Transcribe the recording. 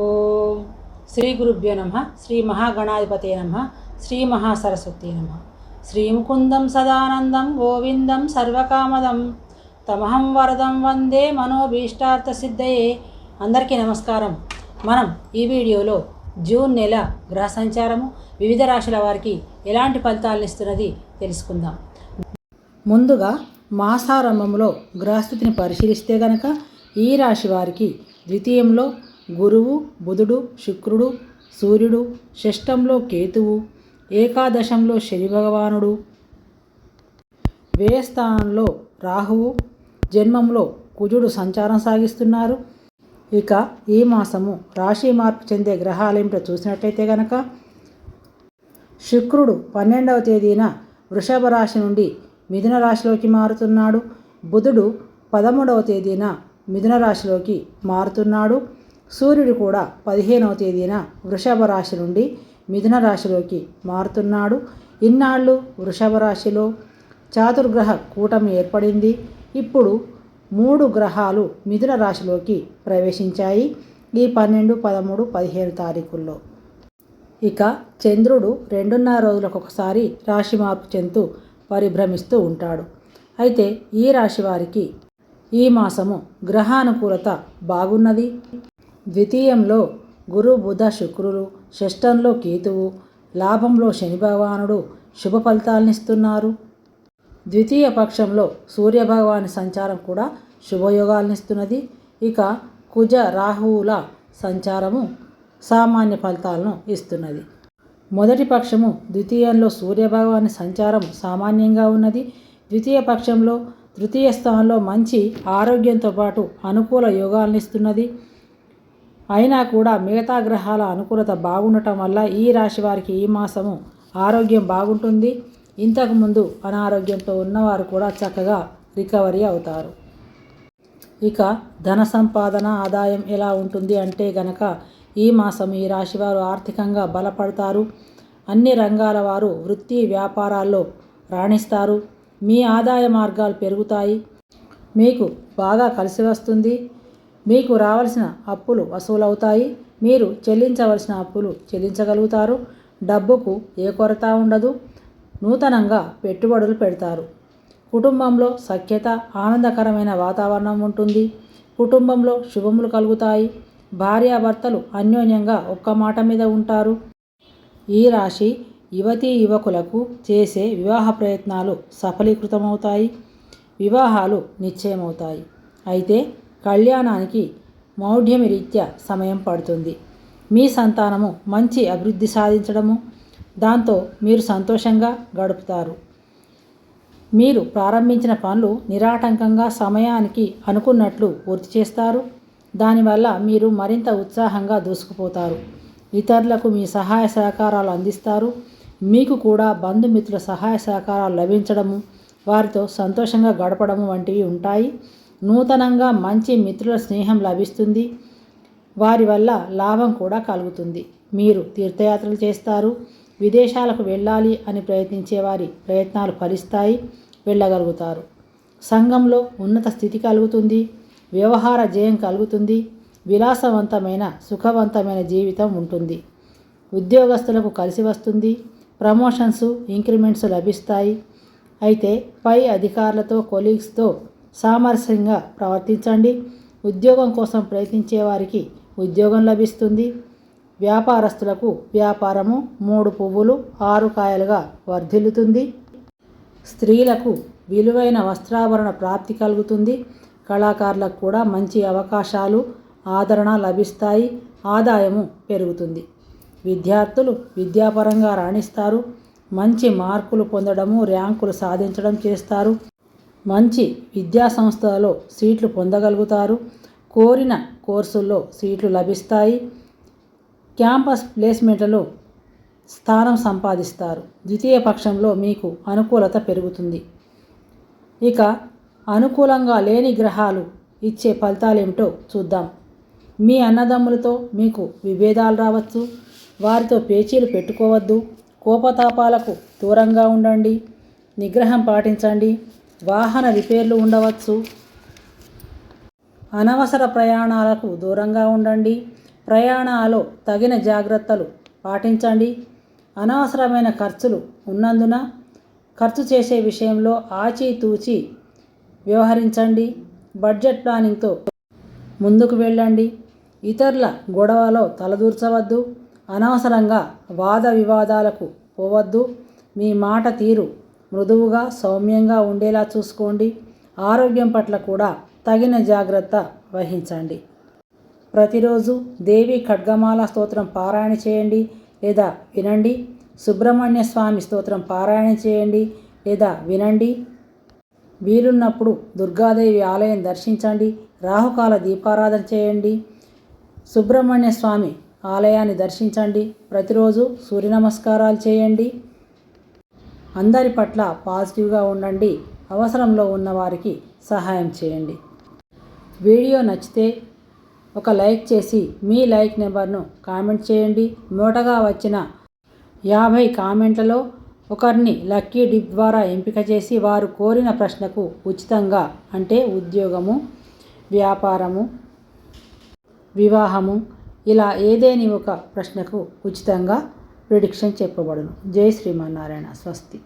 ఓం శ్రీ గురుభ్యో నమ శ్రీ మహాగణాధిపతే నమ శ్రీ మహాసరస్వతి నమ. శ్రీముకుందం సదానందం గోవిందం సర్వకామదం. తమహం వరదం వందే మనోభీష్టార్థ సిద్ధయే అందరికీ నమస్కారం. మనం ఈ వీడియోలో జూన్ నెల గ్రహ సంచారము వివిధ రాశుల వారికి ఎలాంటి ఫలితాలను ఇస్తున్నది తెలుసుకుందాం. ముందుగా మాసారంభంలో గ్రహస్థితిని పరిశీలిస్తే గనక ఈ రాశి వారికి ద్వితీయంలో గురువు బుధుడు శుక్రుడు సూర్యుడు షష్టంలో కేతువు ఏకాదశంలో శని భగవానుడు వ్యయస్థానంలో రాహువు జన్మంలో కుజుడు సంచారం సాగిస్తున్నారు. ఇక ఈ మాసము రాశి మార్పు చెందే గ్రహాలేమిటో చూసినట్లయితే గనక శుక్రుడు పన్నెండవ తేదీన వృషభ రాశి నుండి మిథున రాశిలోకి మారుతున్నాడు. బుధుడు పదమూడవ తేదీన మిథున రాశిలోకి మారుతున్నాడు. సూర్యుడు కూడా పదిహేనవ తేదీన వృషభ రాశి నుండి మిథున రాశిలోకి మారుతున్నాడు. ఇన్నాళ్ళు వృషభ రాశిలో చాతుర్గ్రహ కూటమి ఏర్పడింది. ఇప్పుడు మూడు గ్రహాలు మిథున రాశిలోకి ప్రవేశించాయి. ఈ పన్నెండు పదమూడు పదిహేను తారీఖుల్లో. ఇక చంద్రుడు రెండున్నర రోజులకు ఒకసారి రాశి మార్పు చెందుతూ పరిభ్రమిస్తూ ఉంటాడు. అయితే ఈ రాశి వారికి ఈ మాసము గ్రహానుకూలత బాగున్నది. ద్వితీయంలో గురు బుధ శుక్రులు షష్టంలో కేతువు లాభంలో శని భగవానుడు శుభ ఫలితాలనిస్తున్నారు. ద్వితీయ పక్షంలో సూర్యభగవాని సంచారం కూడా శుభయోగాలనిస్తున్నది. ఇక కుజ రాహువుల సంచారము సామాన్య ఫలితాలను ఇస్తున్నది. మొదటి పక్షము ద్వితీయంలో సూర్యభగవాని సంచారం సామాన్యంగా ఉన్నది. ద్వితీయ పక్షంలో తృతీయ స్థానంలో మంచి ఆరోగ్యంతో పాటు అనుకూల యోగాలను ఇస్తున్నది అయినా కూడా మిగతా గ్రహాల అనుకూలత బాగుండటం వల్ల ఈ రాశి వారికి ఈ మాసము ఆరోగ్యం బాగుంటుంది. ఇంతకుముందు అనారోగ్యంతో ఉన్నవారు కూడా చక్కగా రికవరీ అవుతారు. ఇక ధన సంపాదన ఆదాయం ఎలా ఉంటుంది అంటే గనక ఈ మాసం ఈ రాశివారు ఆర్థికంగా బలపడతారు. అన్ని రంగాల వారు వృత్తి వ్యాపారాల్లో రాణిస్తారు. మీ ఆదాయ మార్గాలు పెరుగుతాయి. మీకు బాగా కలిసి వస్తుంది. మీకు రావాల్సిన అప్పులు వసూలవుతాయి. మీరు చెల్లించవలసిన అప్పులు చెల్లించగలుగుతారు. డబ్బుకు ఏ కొరత ఉండదు. నూతనంగా పెట్టుబడులు పెడతారు. కుటుంబంలో సఖ్యత ఆనందకరమైన వాతావరణం ఉంటుంది. కుటుంబంలో శుభములు కలుగుతాయి. భార్యాభర్తలు అన్యోన్యంగా ఒక్క మాట మీద ఉంటారు. ఈ రాశి యువతీ యువకులకు చేసే వివాహ ప్రయత్నాలు సఫలీకృతమవుతాయి వివాహాలు నిశ్చయమవుతాయి. అయితే కళ్యాణానికి మౌఢ్యమి రీత్యా సమయం పడుతుంది. మీ సంతానము మంచి అభివృద్ధి సాధించడము దాంతో మీరు సంతోషంగా గడుపుతారు. మీరు ప్రారంభించిన పనులు నిరాటంకంగా సమయానికి అనుకున్నట్లు పూర్తి చేస్తారు. దానివల్ల మీరు మరింత ఉత్సాహంగా దూసుకుపోతారు. ఇతరులకు మీ సహాయ సహకారాలు అందిస్తారు. మీకు కూడా బంధుమిత్రుల సహాయ సహకారాలు లభించడము వారితో సంతోషంగా గడపడము వంటివి ఉంటాయి. నూతనంగా మంచి మిత్రుల స్నేహం లభిస్తుంది. వారి వల్ల లాభం కూడా కలుగుతుంది. మీరు తీర్థయాత్రలు చేస్తారు. విదేశాలకు వెళ్ళాలి అని ప్రయత్నించే వారి ప్రయత్నాలు ఫలిస్తాయి. వెళ్ళగలుగుతారు. సంఘంలో ఉన్నత స్థితి కలుగుతుంది. వ్యవహార జయం కలుగుతుంది. విలాసవంతమైన సుఖవంతమైన జీవితం ఉంటుంది. ఉద్యోగస్తులకు కలిసి వస్తుంది. ప్రమోషన్స్ ఇంక్రిమెంట్స్ లభిస్తాయి. అయితే పై అధికారులతో కొలీగ్స్తో సామరస్యంగా ప్రవర్తించండి. ఉద్యోగం కోసం ప్రయత్నించే వారికి ఉద్యోగం లభిస్తుంది. వ్యాపారస్తులకు వ్యాపారము మూడు పువ్వులు ఆరు కాయలుగా వర్ధిల్లుతుంది. స్త్రీలకు విలువైన వస్త్రాభరణ ప్రాప్తి కలుగుతుంది. కళాకారులకు కూడా మంచి అవకాశాలు ఆదరణ లభిస్తాయి. ఆదాయము పెరుగుతుంది. విద్యార్థులు విద్యాపరంగా రాణిస్తారు. మంచి మార్కులు పొందడము ర్యాంకులు సాధించడం చేస్తారు. మంచి విద్యా సంస్థలలో సీట్లు పొందగలుగుతారు. కోరిన కోర్సుల్లో సీట్లు లభిస్తాయి. క్యాంపస్ ప్లేస్మెంట్లలో స్థానం సంపాదిస్తారు. ద్వితీయ పక్షంలో మీకు అనుకూలత పెరుగుతుంది. ఇక అనుకూలంగా లేని గ్రహాలు ఇచ్చే ఫలితాలేమిటో చూద్దాం. మీ అన్నదమ్ములతో మీకు విభేదాలు రావచ్చు. వారితో పేచీలు పెట్టుకోవద్దు. కోపతాపాలకు దూరంగా ఉండండి. నిగ్రహం పాటించండి. వాహన రిపేర్లు ఉండవచ్చు. అనవసర ప్రయాణాలకు దూరంగా ఉండండి. ప్రయాణాలు తగిన జాగ్రత్తలు పాటించండి. అనవసరమైన ఖర్చులు ఉన్నందున ఖర్చు చేసే విషయంలో ఆచితూచి వ్యవహరించండి. బడ్జెట్ ప్లానింగ్తో ముందుకు వెళ్ళండి. ఇతరుల గొడవలో తలదూర్చవద్దు. అనవసరంగా వాద వివాదాలకు పోవద్దు. మీ మాట తీరు. మృదువుగా సౌమ్యంగా ఉండేలా చూసుకోండి. ఆరోగ్యం పట్ల కూడా తగిన జాగ్రత్త వహించండి. ప్రతిరోజు దేవి ఖడ్గమాల స్తోత్రం పారాయణ చేయండి లేదా వినండి. సుబ్రహ్మణ్య స్వామి స్తోత్రం పారాయణ చేయండి లేదా వినండి. వీలున్నప్పుడు దుర్గాదేవి ఆలయం దర్శించండి. రాహుకాల దీపారాధన చేయండి. సుబ్రహ్మణ్య స్వామి ఆలయాన్ని దర్శించండి. ప్రతిరోజు సూర్య నమస్కారాలు చేయండి. అందరి పట్ల పాజిటివ్గా ఉండండి. అవసరంలో ఉన్న వారికి సహాయం చేయండి. వీడియో నచ్చితే ఒక లైక్ చేసి మీ లైక్ నెంబర్ను కామెంట్ చేయండి. మూటగా వచ్చిన యాభై కామెంట్లలో ఒకరిని లక్కీ డిప్ ద్వారా ఎంపిక చేసి వారు కోరిన ప్రశ్నకు ఉచితంగా అంటే ఉద్యోగము వ్యాపారము వివాహము ఇలా ఏదేని ఒక ప్రశ్నకు ఉచితంగా ప్రిడిక్షన్ చెప్పబడును. జై శ్రీమన్నారాయణ. స్వస్తి.